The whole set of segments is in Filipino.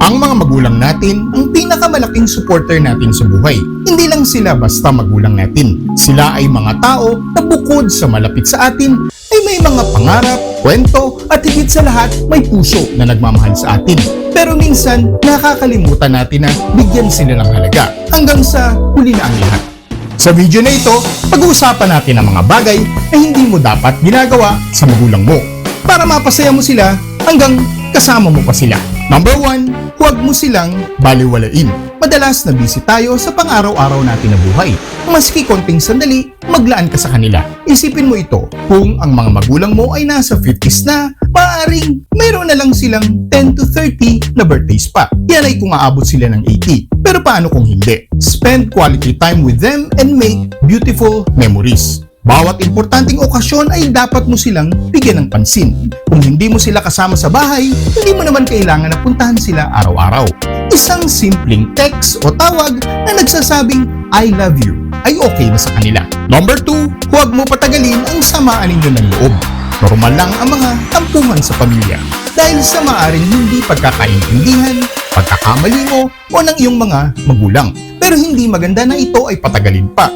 Ang mga magulang natin ang pinakamalaking supporter natin sa buhay. Hindi lang sila basta magulang natin. Sila ay mga tao na bukod sa malapit sa atin ay may mga pangarap, kwento at higit sa lahat may puso na nagmamahal sa atin. Pero minsan nakakalimutan natin na bigyan sila ng halaga hanggang sa huli na ang lahat. Sa video na ito, pag-uusapan natin ang mga bagay na hindi mo dapat ginagawa sa magulang mo para mapasaya mo sila hanggang kasama mo pa sila. Number 1, huwag mo silang baliwalain. Madalas na busy tayo sa pang-araw-araw natin na buhay. Maski konting sandali, maglaan ka sa kanila. Isipin mo ito, kung ang mga magulang mo ay nasa 50s na, maaaring mayroon na lang silang 10 to 30 na birthdays pa. Yan ay kung aabot sila ng 80. Pero paano kung hindi? Spend quality time with them and make beautiful memories. Bawat importanteng okasyon ay dapat mo silang bigyan ng pansin. Kung hindi mo sila kasama sa bahay, hindi mo naman kailangan na puntahan sila araw-araw. Isang simpleng text o tawag na nagsasabing I love you ay okay na sa kanila. Number 2, huwag mo patagalin ang samaan ninyo ng loob. Normal lang ang mga tampuhan sa pamilya dahil sa maaring hindi pagkakaintindihan, pagkakamali mo o ng iyong mga magulang. Pero hindi maganda na ito ay patagalin pa.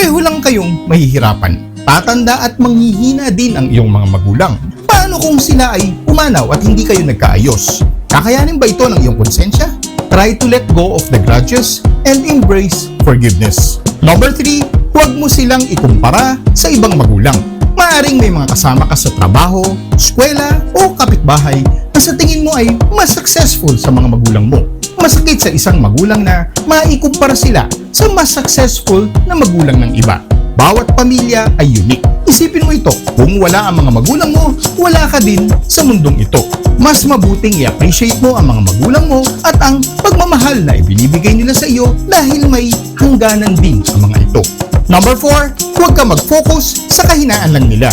Pareho lang kayong mahihirapan. Tatanda at manghihina din ang iyong mga magulang. Paano kung sila ay umanaw at hindi kayo nagkaayos? Kakayanin ba ito ng iyong konsensya? Try to let go of the grudges and embrace forgiveness. Number 3, huwag mo silang ikumpara sa ibang magulang. Maaring may mga kasama ka sa trabaho, eskwela o kapitbahay na sa tingin mo ay mas successful sa mga magulang mo. Masakit sa isang magulang na maikumpara sila sa mas successful na magulang ng iba. Bawat pamilya ay unique. Isipin mo ito, kung wala ang mga magulang mo, wala ka din sa mundong ito. Mas mabuting i-appreciate mo ang mga magulang mo at ang pagmamahal na ibinibigay nila sa iyo dahil may hangganan din ang mga ito. Number 4, huwag ka mag-focus sa kahinaan lang nila.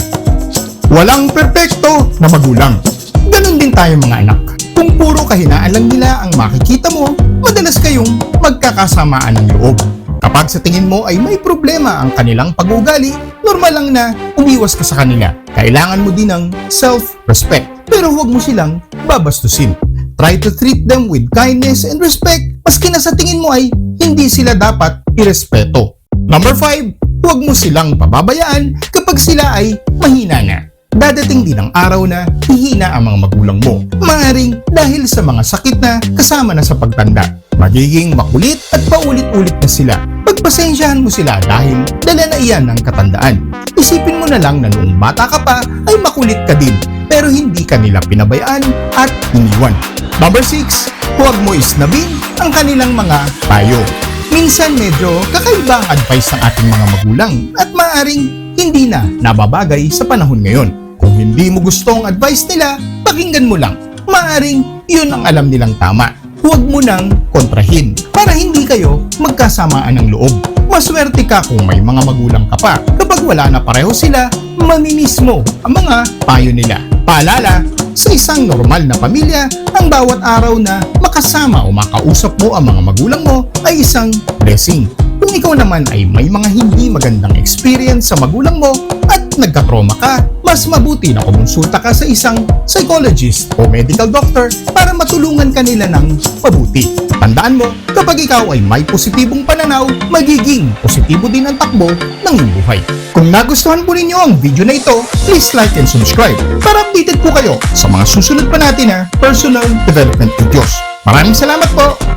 Walang perpekto na magulang. Ganon din tayo mga anak. Kung puro kahinaan lang nila ang makikita mo, madalas kayong magkakasamaan ng loob. Kapag sa tingin mo ay may problema ang kanilang pag-ugali, normal lang na umiwas ka sa kanila. Kailangan mo din ng self-respect. Pero huwag mo silang babastusin. Try to treat them with kindness and respect maski na sa tingin mo ay hindi sila dapat irespeto. Number 5, huwag mo silang pababayaan kapag sila ay mahina na. Dadating din ang araw na hihina ang mga magulang mo. Maaring dahil sa mga sakit na kasama na sa pagtanda. Magiging makulit at paulit-ulit na sila. Pagpasensyahan mo sila dahil dala na iyan ng katandaan. Isipin mo na lang na noong bata ka pa ay makulit ka din pero hindi ka nila pinabayaan at iniwan. Number 6, huwag mo isnabin ang kanilang mga payo. Minsan medyo kakaiba ang advice ng ating mga magulang at maaring hindi na nababagay sa panahon ngayon. Kung hindi mo gusto ang advice nila, pakinggan mo lang. Maaring yun ang alam nilang tama. Huwag mo nang kontrahin para hindi kayo magkasamaan ng loob. Maswerte ka kung may mga magulang ka pa. Kapag wala na pareho sila, mamimiss mo ang mga payo nila. Paalala, sa isang normal na pamilya, ang bawat araw na makasama o makausap mo ang mga magulang mo ay isang blessing. Kung ikaw naman ay may mga hindi magandang experience sa magulang mo at nagka-trauma ka, mas mabuti na kumonsulta ka sa isang psychologist o medical doctor para matulungan ka nila ng mabuti. Tandaan mo, kapag ikaw ay may positibong pananaw, magiging positibo din ang takbo ng iyong buhay. Kung nagustuhan po ninyo ang video na ito, please like and subscribe para updated po kayo sa mga susunod pa natin na personal development videos. Maraming salamat po!